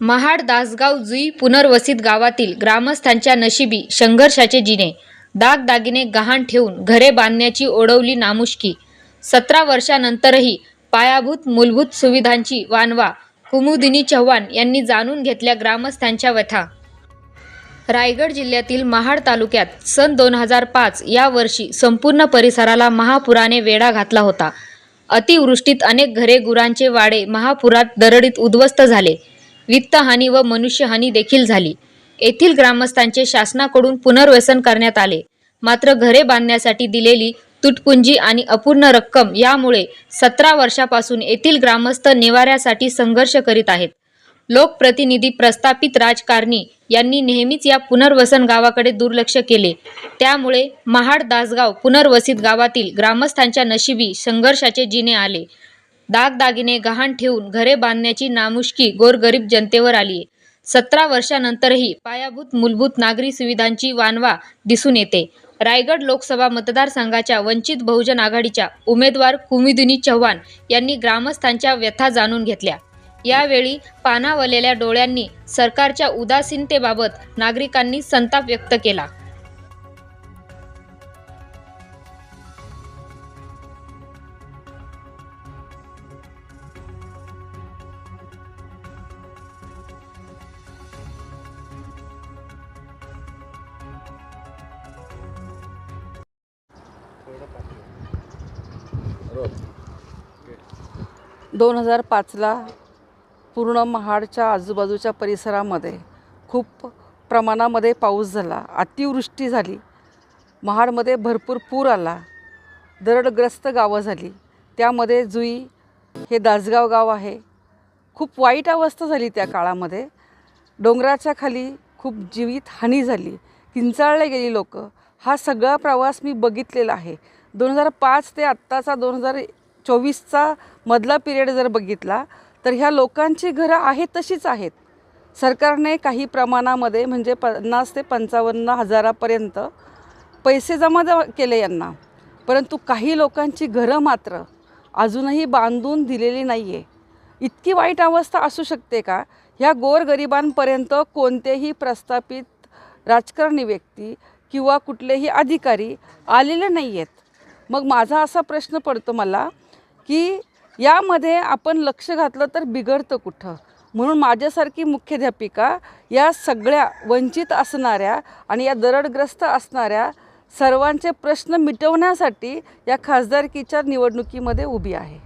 महाड दासगाव जुई पुनर्वसित गावातील ग्रामस्थांच्या नशिबी संघर्षाचे जिने दागदागिने गहाण ठेवून घरे बांधण्याची ओढवली नामुष्की सतरा वर्षानंतरही पायाभूत मूलभूत सुविधांची वानवा कुमुदिनी चव्हाण यांनी जाणून घेतल्या ग्रामस्थांच्या व्यथा. रायगड जिल्ह्यातील महाड तालुक्यात सन दोन हजार पाच या वर्षी संपूर्ण परिसराला महापुराने वेढा घातला होता. अतिवृष्टीत अनेक घरे गुरांचे वाडे महापुरात दरडीत उद्ध्वस्त झाले. वित्तहानी व मनुष्यहानी देखील झाली. येथील ग्रामस्थांचे शासनाकडून पुनर्वसन करण्यात आले. मात्र घरे बांधण्यासाठी दिलेली तुटपुंजी आणि अपूर्ण रक्कम यामुळे सतरा वर्षापासून येथील ग्रामस्थ निवाऱ्यासाठी संघर्ष करीत आहेत. लोकप्रतिनिधी प्रस्थापित राजकारणी यांनी नेहमीच या पुनर्वसन गावाकडे दुर्लक्ष केले. त्यामुळे महाड दासगाव पुनर्वसित गावातील ग्रामस्थांच्या नशिबी संघर्षाचे जिने आले. दागदागिने गहाण ठेवून घरे बांधण्याची नामुष्की गोरगरीब जनतेवर आली सतरा वर्षानंतरही पायाभूत मूलभूत नागरी सुविधांची वानवा दिसून येते. रायगड लोकसभा मतदारसंघाच्या वंचित बहुजन आघाडीच्या उमेदवार कुमिदिनी चव्हाण यांनी ग्रामस्थांच्या व्यथा जाणून घेतल्या. यावेळी पानावलेल्या डोळ्यांनी सरकारच्या उदासीनतेबाबत नागरिकांनी संताप व्यक्त केला. दोन हजार पाचला पूर्ण महाडच्या आजूबाजूच्या परिसरामध्ये खूप प्रमाणामध्ये पाऊस झाला अतिवृष्टी झाली. महाडमध्ये भरपूर पूर आला दरडग्रस्त गावं झाली. त्यामध्ये जुई हे दासगाव गाव आहे. खूप वाईट अवस्था झाली त्या काळामध्ये. डोंगराच्या खाली खूप जीवित हानी झाली. किंचाळले गेली लोक. हा सगळा प्रवास मी बघितलेला आहे. दोन हजार पाच ते आत्ताचा दोन हजार चोवीसचा मधला पिरियड जर बघितला तर ह्या लोकांची घरं आहेत तशीच आहेत. सरकारने काही प्रमाणामध्ये म्हणजे पन्नास ते पंचावन्न हजारापर्यंत पैसे जमा केले यांना. परंतु काही लोकांची घरं मात्र अजूनही बांधून दिलेली नाही आहे इतकी वाईट अवस्था असू शकते का? ह्या गोरगरिबांपर्यंत कोणतेही प्रस्थापित राजकारणी व्यक्ती किंवा कुठलेही अधिकारी आलेले नाही आहेत मग माझा असा प्रश्न पडतो मला की यामध्ये आपण लक्ष घातलं तर बिघडतं कुठं? म्हणून माझ्यासारखी मुख्याध्यापिका या सगळ्या वंचित असणाऱ्या आणि या दरडग्रस्त असणाऱ्या सर्वांचे प्रश्न मिटवण्यासाठी या खासदारकीच्या निवडणुकीमध्ये उभी आहे.